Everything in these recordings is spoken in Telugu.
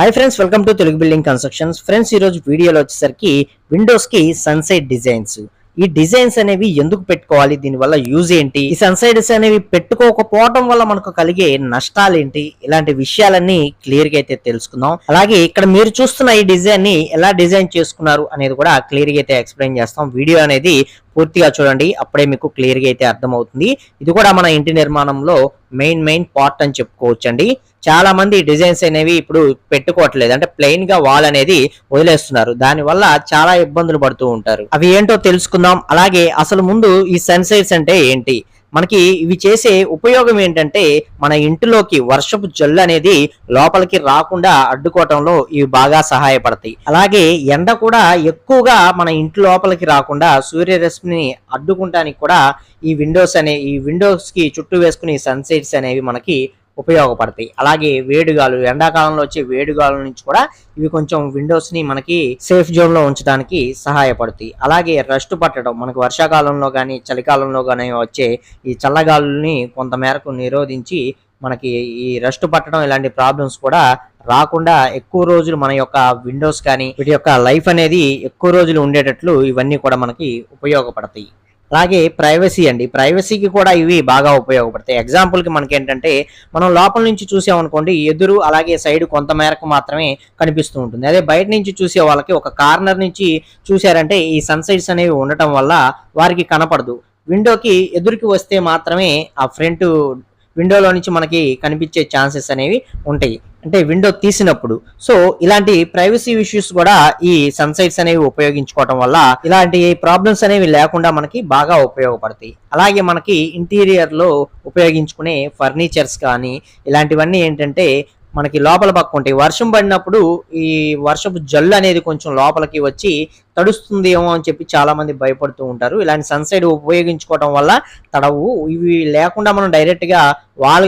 Hi friends welcome to Telugu building constructions friends ఈ రోజు వీడియోలో వచ్చేసరికి విండోస్కి సన్సైడ్ డిజైన్స్ ఈ డిజైన్స్ అనేవి ఎందుకు పెట్టుకోవాలి? దీని వల్ల యూజ్ ఏంటి? ఈ సన్సైడ్స్ అనేవి పెట్టుకోకపోవడం వల్ల మనకు కలిగే నష్టాలు ఏంటి? ఇలాంటి విషయాలన్నీ క్లియర్గా అయితే తెలుసుకుందాం. అలాగే ఇక్కడ మీరు చూస్తున్న ఈ డిజైన్ని ఎలా డిజైన్ చేసుకున్నారు అనేది కూడా క్లియర్గా అయితే ఎక్స్ప్లెయిన్ చేస్తాం. వీడియో అనేది పూర్తిగా చూడండి అప్పుడే మీకు క్లియర్గా అయితే అర్థమవుతుంది. ఇది కూడా మన ఇంటి నిర్మాణంలో మెయిన్ మెయిన్ పార్ట్ అని చెప్పుకోవచ్చండి. చాలా మంది డిజైన్స్ అనేవి ఇప్పుడు పెట్టుకోవట్లేదు. అంటే ప్లెయిన్గా వాల్ అనేది వదిలేస్తున్నారు. దానివల్ల చాలా ఇబ్బందులు పడుతూ ఉంటారు. అవి ఏంటో తెలుసుకుందాం. అలాగే అసలు ముందు ఈ సన్సైడ్స్ అంటే ఏంటి? మనకి ఇవి చేసే ఉపయోగం ఏంటంటే మన ఇంటిలోకి వర్షపు జల్లు అనేది లోపలికి రాకుండా అడ్డుకోవటంలో ఇవి బాగా సహాయపడతాయి. అలాగే ఎండ కూడా ఎక్కువగా మన ఇంటి లోపలికి రాకుండా సూర్యరశ్మిని అడ్డుకుంటానికి కూడా ఈ విండోస్ అనే ఈ విండోస్కి చుట్టూ వేసుకుని సన్సైట్స్ అనేవి మనకి ఉపయోగపడతాయి. అలాగే వేడిగాలు ఎండాకాలంలో వచ్చే వేడిగాల నుంచి కూడా ఇవి కొంచెం విండోస్ని మనకి సేఫ్ జోన్లో ఉంచడానికి సహాయపడతాయి. అలాగే రస్ట్ పట్టడం మనకి వర్షాకాలంలో కానీ చలికాలంలో కానీ వచ్చే ఈ చల్లగాలుల్ని కొంత మేరకు నిరోధించి మనకి ఈ రస్ట్ పట్టడం ఇలాంటి ప్రాబ్లమ్స్ కూడా రాకుండా ఎక్కువ రోజులు మన యొక్క విండోస్ కానీ వీటి యొక్క లైఫ్ అనేది ఎక్కువ రోజులు ఉండేటట్లు ఇవన్నీ కూడా మనకి ఉపయోగపడతాయి. అలాగే ప్రైవసీ అండి. ప్రైవసీకి కూడా ఇవి బాగా ఉపయోగపడతాయి. ఎగ్జాంపుల్కి మనకి ఏంటంటే మనం లోపల నుంచి చూసామనుకోండి ఎదురు అలాగే సైడ్ కొంత మేరకు మాత్రమే కనిపిస్తూ ఉంటుంది. అదే బయట నుంచి చూసే వాళ్ళకి ఒక కార్నర్ నుంచి చూశారంటే ఈ సన్సైడ్స్ అనేవి ఉండటం వల్ల వారికి కనపడదు. విండోకి ఎదురుకి వస్తే మాత్రమే ఆ ఫ్రంట్ విండోలో నుంచి మనకి కనిపించే ఛాన్సెస్ అనేవి ఉంటాయి. అంటే విండో తీసినప్పుడు. సో ఇలాంటి ప్రైవసీ ఇష్యూస్ కూడా ఈ సన్సైట్స్ అనేవి ఉపయోగించుకోవడం వల్ల ఇలాంటి ప్రాబ్లమ్స్ అనేవి లేకుండా మనకి బాగా ఉపయోగపడతాయి. అలాగే మనకి ఇంటీరియర్లో ఉపయోగించుకునే ఫర్నిచర్స్ కానీ ఇలాంటివన్నీ ఏంటంటే మనకి లోపల పక్క ఉంటాయి వర్షం పడినప్పుడు ఈ వర్షపు జల్లు అనేది కొంచెం లోపలికి వచ్చి తడుస్తుంది ఏమో అని చెప్పి చాలా మంది భయపడుతూ ఉంటారు. ఇలాంటి సన్సైడ్ ఉపయోగించుకోవడం వల్ల తడవు ఇవి లేకుండా మనం డైరెక్ట్గా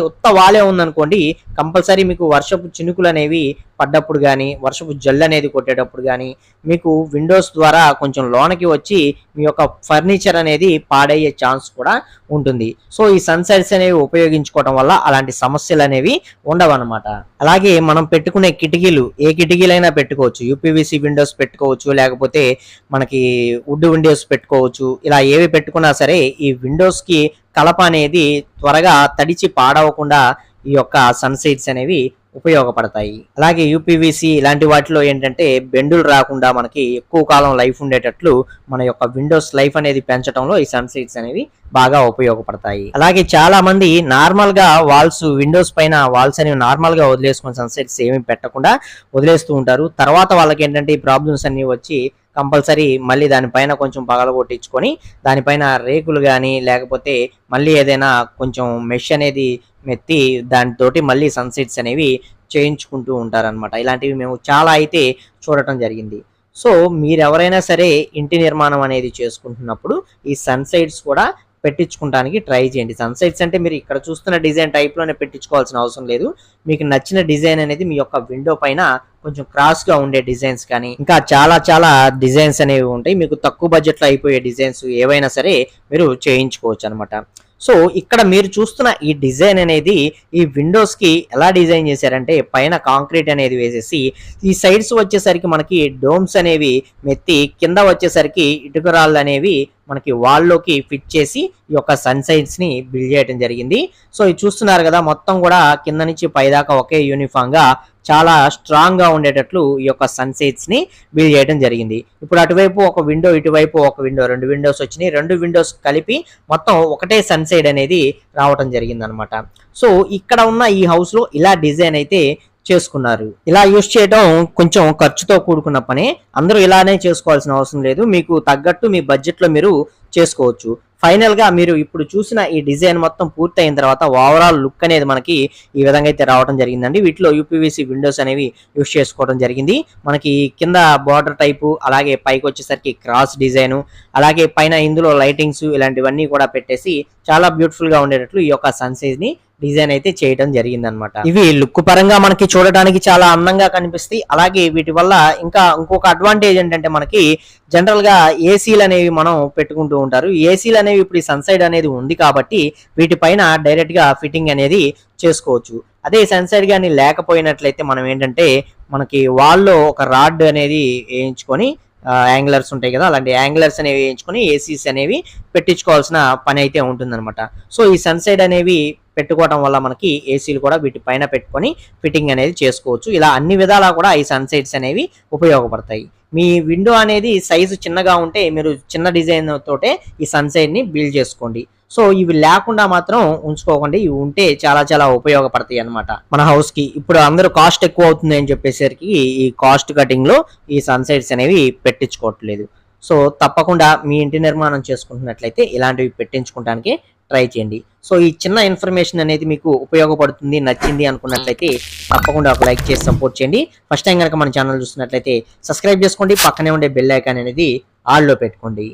ఉత్త వాలే ఉందనుకోండి కంపల్సరీ మీకు వర్షపు చినుకులు అనేవి పడ్డప్పుడు కానీ వర్షపు జల్లు అనేది కొట్టేటప్పుడు కానీ మీకు విండోస్ ద్వారా కొంచెం లోనకి వచ్చి మీ యొక్క ఫర్నిచర్ అనేది పాడయ్యే ఛాన్స్ కూడా ఉంటుంది. సో ఈ సన్సైడ్స్ అనేవి ఉపయోగించుకోవడం వల్ల అలాంటి సమస్యలు అనేవి ఉండవన్నమాట. అలాగే మనం పెట్టుకునే కిటికీలు ఏ కిటికీలైనా పెట్టుకోవచ్చు. యూపీవీసీ విండోస్ పెట్టుకోవచ్చు లేకపోతే మనకి వుడ్ విండోస్ పెట్టుకోవచ్చు. ఇలా ఏవి పెట్టుకున్నా సరే ఈ విండోస్కి కలప అనేది త్వరగా తడిచి పాడవకుండా ఈ యొక్క సన్సైడ్స్ అనేవి ఉపయోగపడతాయి. అలాగే యూపీవీసీ ఇలాంటి వాటిలో ఏంటంటే బెండులు రాకుండా మనకి ఎక్కువ కాలం లైఫ్ ఉండేటట్లు మన యొక్క విండోస్ లైఫ్ అనేది పెంచడంలో ఈ సన్సైడ్స్ అనేవి బాగా ఉపయోగపడతాయి. అలాగే చాలా మంది నార్మల్గా వాల్స్ విండోస్ పైన వాల్స్ అనేవి నార్మల్గా వదిలేసుకుని సన్సెట్స్ ఏమి పెట్టకుండా వదిలేస్తూ ఉంటారు. తర్వాత వాళ్ళకి ఏంటంటే ఈ ప్రాబ్లమ్స్ అన్ని వచ్చి కంపల్సరీ మళ్ళీ దానిపైన కొంచెం పగల కొట్టించుకొని దానిపైన రేకులు కానీ లేకపోతే మళ్ళీ ఏదైనా కొంచెం మెష్ అనేది మెత్తి దానితోటి మళ్ళీ సన్సెట్స్ అనేవి చేయించుకుంటూ ఉంటారనమాట ఇలాంటివి మేము చాలా అయితే చూడటం జరిగింది. సో మీరు ఎవరైనా సరే ఇంటి నిర్మాణం అనేది చేసుకుంటున్నప్పుడు ఈ సన్సైడ్స్ కూడా పెట్టించుకోవడానికి ట్రై చేయండి. సన్సైట్స్ అంటే మీరు ఇక్కడ చూస్తున్న డిజైన్ టైప్లోనే పెట్టించుకోవాల్సిన అవసరం లేదు. మీకు నచ్చిన డిజైన్ అనేది మీ యొక్క విండో పైన కొంచెం క్రాస్గా ఉండే డిజైన్స్ కానీ ఇంకా చాలా చాలా డిజైన్స్ అనేవి ఉంటాయి. మీకు తక్కువ బడ్జెట్లో అయిపోయే డిజైన్స్ ఏవైనా సరే మీరు చేయించుకోవచ్చు అనమాట సో ఇక్కడ మీరు చూస్తున్న ఈ డిజైన్ అనేది ఈ విండోస్కి ఎలా డిజైన్ చేశారంటే పైన కాంక్రీట్ అనేది వేసేసి ఈ సైడ్స్ వచ్చేసరికి మనకి డోమ్స్ అనేవి మెత్తి కింద వచ్చేసరికి ఇటుకరాళ్ళు అనేవి మనకి వాల్లోకి ఫిట్ చేసి ఈ యొక్క సన్సైడ్స్ని బిల్డ్ చేయడం జరిగింది. సో ఇది చూస్తున్నారు కదా మొత్తం కూడా కింద నుంచి పైదాకా ఒకే యూనిఫామ్గా చాలా స్ట్రాంగ్గా ఉండేటట్లు ఈ యొక్క సన్సైట్స్ని బిల్డ్ చేయడం జరిగింది. ఇప్పుడు అటువైపు ఒక విండో ఇటువైపు ఒక విండో రెండు విండోస్ వచ్చినాయి. రెండు విండోస్ కలిపి మొత్తం ఒకటే సన్సైడ్ అనేది రావటం జరిగింది అనమాట సో ఇక్కడ ఉన్న ఈ హౌస్లో ఇలా డిజైన్ అయితే చేసుకున్నారు. ఇలా యూస్ చేయడం కొంచెం ఖర్చుతో కూడుకున్న పని. అందరూ ఇలానే చేసుకోవాల్సిన అవసరం లేదు. మీకు తగ్గట్టు మీ బడ్జెట్లో మీరు చేసుకోవచ్చు. ఫైనల్గా మీరు ఇప్పుడు చూసిన ఈ డిజైన్ మొత్తం పూర్తయిన తర్వాత ఓవరాల్ లుక్ అనేది మనకి ఈ విధంగా అయితే రావడం జరిగిందండి. వీటిలో యూపీవీసీ విండోస్ అనేవి యూస్ చేసుకోవడం జరిగింది. మనకి కింద బార్డర్ టైపు అలాగే పైకి వచ్చేసరికి క్రాస్ డిజైన్ అలాగే పైన ఇందులో లైటింగ్స్ ఇలాంటివన్నీ కూడా పెట్టేసి చాలా బ్యూటిఫుల్గా ఉండేటట్లు ఈ యొక్క సన్సైజ్ని డిజైన్ అయితే చేయడం జరిగింది అనమాట ఇవి లుక్ పరంగా మనకి చూడడానికి చాలా అందంగా కనిపిస్తాయి. అలాగే వీటి వల్ల ఇంకా ఇంకొక అడ్వాంటేజ్ ఏంటంటే మనకి జనరల్గా ఏసీలు అనేవి మనం పెట్టుకుంటూ ఉంటారు. ఏసీలు అనేవి అనేవి ఇప్పుడు ఈ సన్సైడ్ అనేది ఉంది కాబట్టి వీటిపైన డైరెక్ట్గా ఫిట్టింగ్ అనేది చేసుకోవచ్చు. అదే సన్సైడ్ కానీ లేకపోయినట్లయితే మనం ఏంటంటే మనకి వాల్లో ఒక రాడ్ అనేది వేయించుకొని యాంగులర్స్ ఉంటాయి కదా అలాంటి యాంగులర్స్ అనేవి వేయించుకొని ఏసీస్ అనేవి పెట్టించుకోవాల్సిన పని అయితే ఉంటుందన్నమాట. సో ఈ సన్సైడ్ అనేవి పెట్టుకోవడం వల్ల మనకి ఏసీలు కూడా వీటి పైన పెట్టుకొని ఫిట్టింగ్ అనేది చేసుకోవచ్చు. ఇలా అన్ని విధాలా కూడా ఈ సన్సైడ్స్ అనేవి ఉపయోగపడతాయి. మీ విండో అనేది సైజు చిన్నగా ఉంటే మీరు చిన్న డిజైన్ తోటే ఈ సన్సైడ్ని బిల్డ్ చేసుకోండి. సో ఇవి లేకుండా మాత్రం ఉంచుకోకండి. ఇవి ఉంటే చాలా చాలా ఉపయోగపడతాయి అన్నమాట. మన హౌస్కి ఇప్పుడు అందరూ కాస్ట్ ఎక్కువ అవుతుంది అని చెప్పేసరికి ఈ కాస్ట్ కటింగ్లో ఈ సన్సైడ్స్ అనేవి పెట్టించుకోవట్లేదు. సో తప్పకుండా మీ ఇంటి నిర్మాణం చేసుకుంటున్నట్లయితే ఇలాంటివి పెట్టించుకోవడానికి ట్రై చేయండి. సో ఈ చిన్న ఇన్ఫర్మేషన్ అనేది మీకు ఉపయోగపడుతుంది నచ్చింది అనుకున్నట్లయితే తప్పకుండా ఒక లైక్ చేసి సపోర్ట్ చేయండి. ఫస్ట్ టైం కనుక మన ఛానల్ చూస్తున్నట్లయితే సబ్స్క్రైబ్ చేసుకోండి. పక్కనే ఉండే బెల్ ఐకాన్ అనేది ఆల్లో పెట్టుకోండి.